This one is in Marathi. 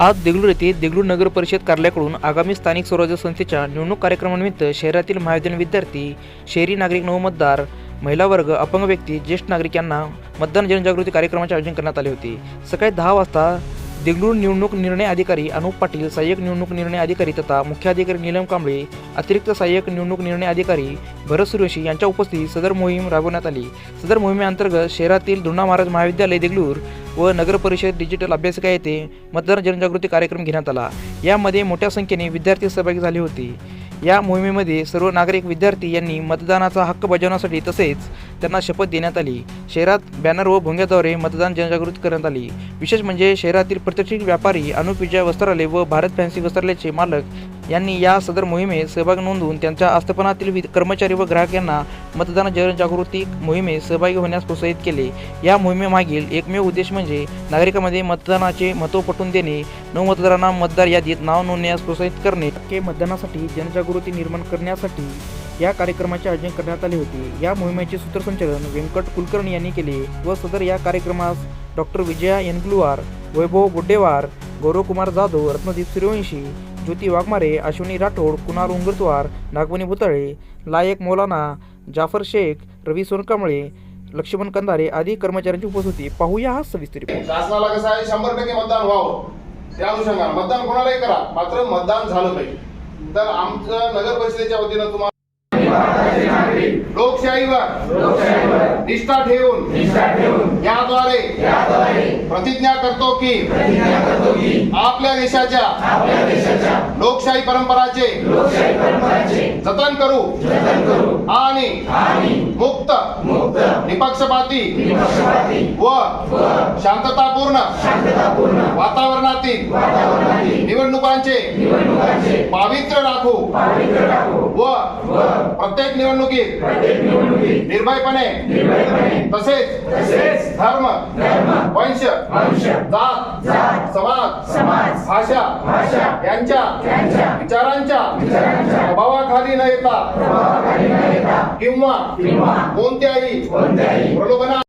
आज देगलूर येथे देगलूर नगर परिषद कार्यालयाकडून आगामी स्थानिक स्वराज्य संस्थेच्या निवडणूक कार्यक्रमानिमित्त शहरातील महाविद्यालयीन विद्यार्थी शहरी नागरिक नवमतदार महिला वर्ग अपंग व्यक्ती ज्येष्ठ नागरिक यांना मतदान जनजागृती कार्यक्रमाचे आयोजन करण्यात आले होते. सकाळी दहा वाजता देगलूर निवडणूक निर्णय अधिकारी अनुप पाटील सहाय्यक निवडणूक निर्णय अधिकारी तथा मुख्याधिकारी नीलम कांबळे अतिरिक्त सहाय्यक निवडणूक निर्णय अधिकारी भरत सुरेशी यांच्या उपस्थितीत सदर मोहीम राबवण्यात आली. सदर मोहिमेअंतर्गत शहरातील धुणा महाराज महाविद्यालय देगलूर व नगर परिषद डिजिटल अभ्यासिका येथे मतदार जनजागृती कार्यक्रम घेण्यात आला. यामध्ये मोठ्या संख्येने विद्यार्थी सहभागी झाले होते. या मोहिमेमध्ये सर्व नागरिक विद्यार्थी यांनी मतदानाचा हक्क बजावण्यासाठी तसेच त्यांना शपथ देण्यात आली. शहरात बॅनर व भोंग्याद्वारे मतदान जनजागृत करण्यात आली. विशेष म्हणजे शहरातील प्रतिष्ठित व्यापारी अनुप विजय वस्त्रालय व भारत फॅन्सी वस्त्रालयाचे मालक यांनी या सदर मोहिमेत सहभाग नोंदवून त्यांच्या आस्थापनातील वि- कर्मचारी व ग्राहक यांना मतदान जनजागृती मोहिमेत सहभागी होण्यास प्रोत्साहित केले. या मोहिमेमागील एकमेव उद्देश म्हणजे नागरिकांमध्ये मतदानाचे महत्त्व पटवून देणे नवमतदारांना मतदार यादीत नाव नोंदण्यास प्रोत्साहित करणे. के मतदानासाठी जनजागृती निर्माण करण्यासाठी या कार्यक्रमाचे आयोजन करण्यात आले होते. या मोहिमेचे सूत्रसंचालन व्यंकट कुलकर्णी यांनी केले व सदर या कार्यक्रमास डॉक्टर विजया येनगुलवार वैभव बुड्डेवार गौरवकुमार जाधव रत्नदीप सूर्यवंशी ज्योती वाघमारे अश्विनी राठोड कुणाल उंगरतवार नागवणी भुताळे लायक मौलाना जाफर शेख रवी सोनकांबळे लक्ष्मण कंदारे आदी कर्मचाऱ्यांची उपस्थिती पाहूया हा सविस्तर रिपोर्ट. शासनाला कसं आहे शंभर टक्के मतदान व्हावं त्या अनुषंगाने मतदान कोणालाही करा मात्र मतदान झालं पाहिजे तर आमचं नगर परिषदेच्या वतीनं तुम्हाला लोकशाहीवर निष्ठा ठेवून याद्वारे प्रतिज्ञा करतो की देशाच्या लोकशाही परंपराचे जतन करू आणि मुक्त निपक्षपाती व शांततापूर्ण वातावरणातील निवडणुकांचे पावित्र्य राखू व प्रत्येक निवडणुकीत निर्भयपणे तसेच धर्म वंश जात समाज भाषा यांच्या विचारांच्या प्रभावाखाली न येता किंवा कोणत्याही प्रलोभना